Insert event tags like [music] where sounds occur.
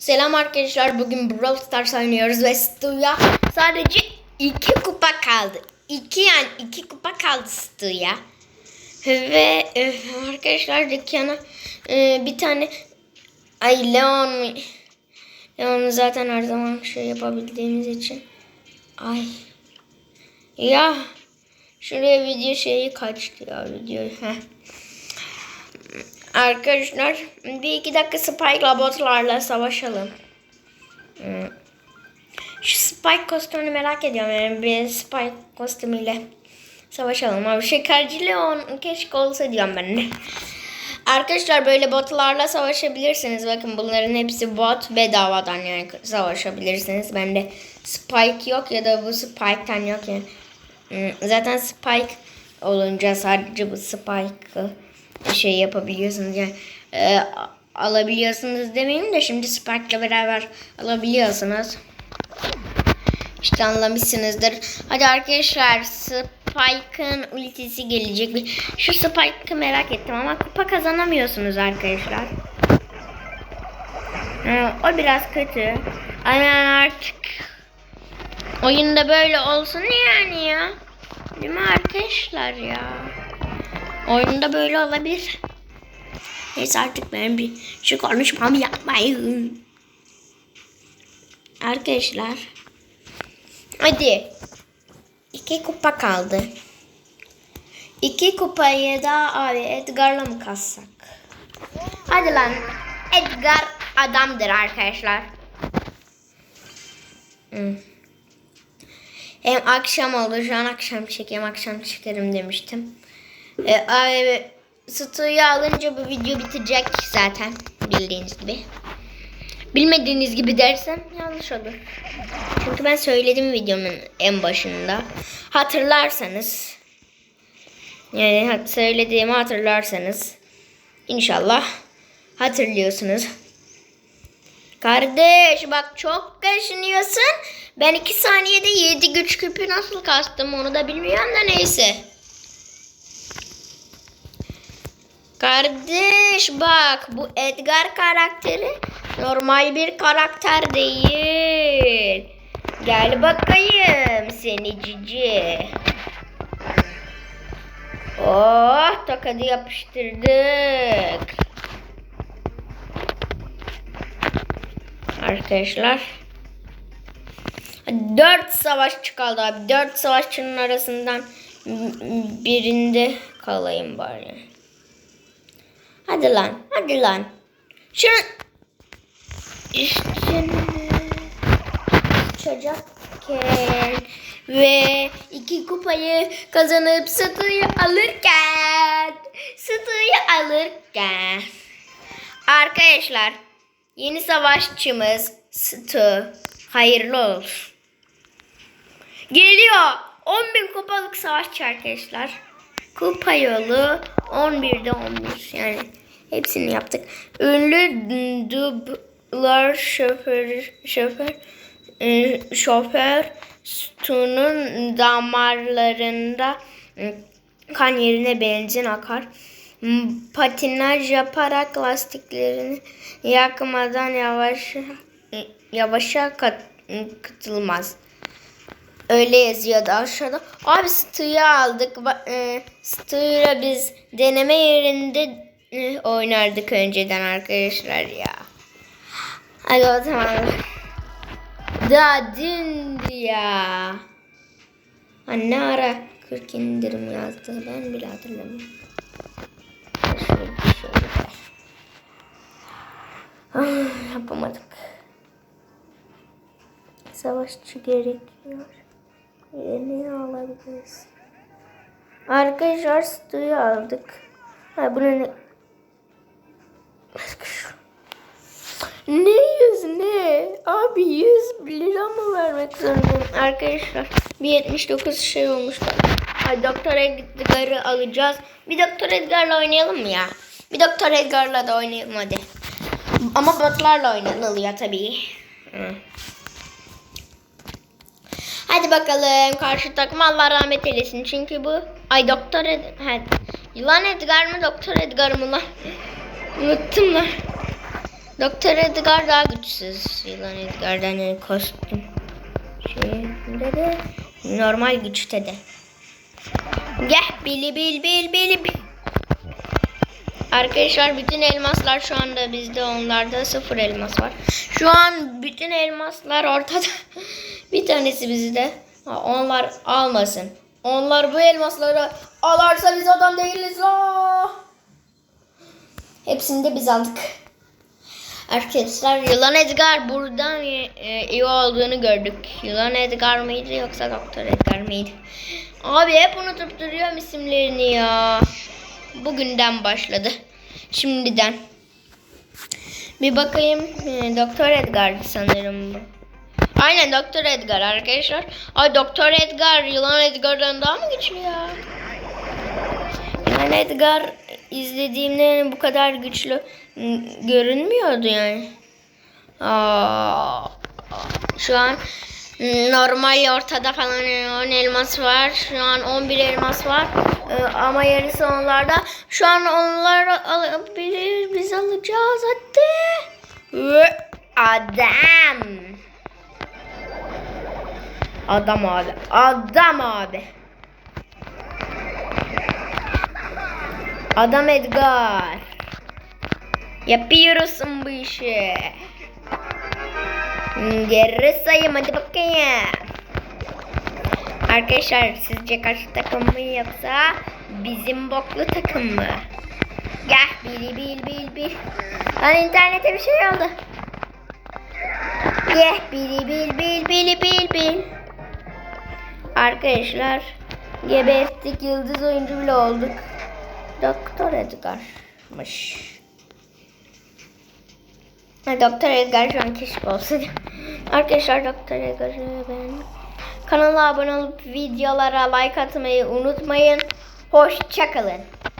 Selam arkadaşlar. Bugün Brawl Stars oynuyoruz ve Stu'ya sadece iki kupa kaldı. İki yani iki kupa kaldı Stu'ya. Ve e, arkadaşlar dükkana e, bir tane ay Leon? Leon'u zaten her zaman şey yapabildiğimiz için. Ay. Ya. Şuraya video şeyi kaçtı ya video. Heh. Arkadaşlar bir iki dakika Spike botlarla savaşalım. Hmm. Şu Spike kostümünü merak ediyorum. Yani bir Spike kostümüyle savaşalım. Abi şekerci Leon keşke olsa diyorum ben. Arkadaşlar böyle botlarla savaşabilirsiniz. Bakın bunların hepsi bot bedavadan yani savaşabilirsiniz. Bende Spike yok ya da bu Spike'tan yok yani. Hmm, Zaten Spike olunca sadece bu Spike'ı şey yapabiliyorsunuz yani e, alabiliyorsunuz demeyeyim de şimdi Spike'la beraber alabiliyorsunuz. İşte anlamışsınızdır. Hadi arkadaşlar Spike'ın ultisi gelecek. Şu Spike'ı merak ettim ama kupa kazanamıyorsunuz arkadaşlar. Ha, o biraz kötü. Ama artık oyunda böyle olsun yani ya. Değil mi arkadaşlar ya? Oyunda böyle olabilir. Neyse artık ben bir şu konuşmamı yapmayın. Arkadaşlar. Hadi. İki kupa kaldı. İki kupayı da abi Edgar'la mı kassak? Hadi lan. Edgar adamdır arkadaşlar. Hmm. Hem akşam oldu. Şu an akşam çekeyim. Akşam çekerim demiştim. E, Stu'yu alınca bu video bitecek zaten. Bildiğiniz gibi. Bilmediğiniz gibi dersem yanlış olur. Çünkü ben söyledim videomun en başında. Hatırlarsanız. Yani söylediğimi hatırlarsanız. inşallah hatırlıyorsunuz. Kardeş bak çok kaşınıyorsun. Ben iki saniyede yedi güç küpü nasıl kastım onu da bilmiyorum da neyse. Kardeş bak bu Edgar karakteri normal bir karakter değil. Gel bakayım seni cici. Oh tokadı yapıştırdık. Arkadaşlar. Dört savaşçı kaldı abi. Dört savaşçının arasından birinde kalayım bari. Hadi lan. Hadi lan. Şunu işte çocukken ve iki kupayı kazanıp Sıtı'yı alırken Sıtı'yı alırken arkadaşlar yeni savaşçımız Sıtı hayırlı olsun. Geliyor. 10.000 kupalık savaşçı arkadaşlar. Kupa yolu 11'de 11 yani hepsini yaptık. Ünlü dublör şoför şoför e, şoför Stu'nun damarlarında e, kan yerine benzin akar. Patinaj yaparak lastiklerini yakmadan yavaş yavaşa kat, katılmaz. Öyle yazıyordu aşağıda. Abi Stu'yu aldık. E, Stu'yla biz deneme yerinde e, oynardık önceden arkadaşlar ya. Hadi o zaman. Daha dündü ya. Ha, ne ara 40 indirim yazdı ben bile hatırlamıyorum. Şöyle şey var. Ah, yapamadık. Savaşçı gerekiyor. Yeni alabiliriz. Arkadaşlar Stu'yu aldık. Ha bunu ne? Yüz ne? Abi 100 lira mı vermek zorundayım? Arkadaşlar bir 79 şey olmuş. Ay Doktor Edgar'ı alacağız. Bir Doktor Edgar'la oynayalım mı ya? Bir Doktor Edgar'la da oynayalım hadi. Ama botlarla oynanılıyor tabii. Hadi bakalım karşı takım Allah rahmet eylesin çünkü bu ay doktor Ed ha, yılan Edgar mı doktor Edgar mı lan unuttum lan Doktor Edgar daha güçsüz. Yılan Edgar'dan yani kostüm. Şeyinde de normal güçte de. Gel bili bil bil bil bil. Arkadaşlar bütün elmaslar şu anda bizde onlarda sıfır elmas var. Şu an bütün elmaslar ortada. [laughs] Bir tanesi bizde. Ha, onlar almasın. Onlar bu elmasları alarsa biz adam değiliz la. Hepsini de biz aldık. Arkadaşlar Yılan Edgar buradan e, iyi olduğunu gördük. Yılan Edgar mıydı yoksa Doktor Edgar mıydı? Abi hep unutup duruyorum isimlerini ya. Bugünden başladı. Şimdiden. Bir bakayım. E, Doktor Edgar sanırım bu. Aynen Doktor Edgar arkadaşlar. Ay Doktor Edgar Yılan Edgar'dan daha mı güçlü ya? Yılan Edgar izlediğimde bu kadar güçlü görünmüyordu yani. Aa, şu an normal ortada falan e, 10 elmas var. Şu an 11 elmas var. Ee, ama yarısı onlarda. Şu an onları alabilir. Biz alacağız hadi. Adam. Adam abi. Adam abi. Adam Edgar. Yapıyorsun bu işi. Hmm, Geri sayım hadi bakayım. Arkadaşlar sizce karşı takım mı yoksa bizim boklu takım mı? Gel bil bil bil bil. Lan internete bir şey oldu. Gel bil bil bil bil bil bil. Arkadaşlar geberttik yıldız oyuncu bile olduk. Doktor Edgar'mış. Doktor Edgar şu an keşke olsaydı. Arkadaşlar Doktor Edgar'ı ben kanala abone olup videolara like atmayı unutmayın. Hoşçakalın.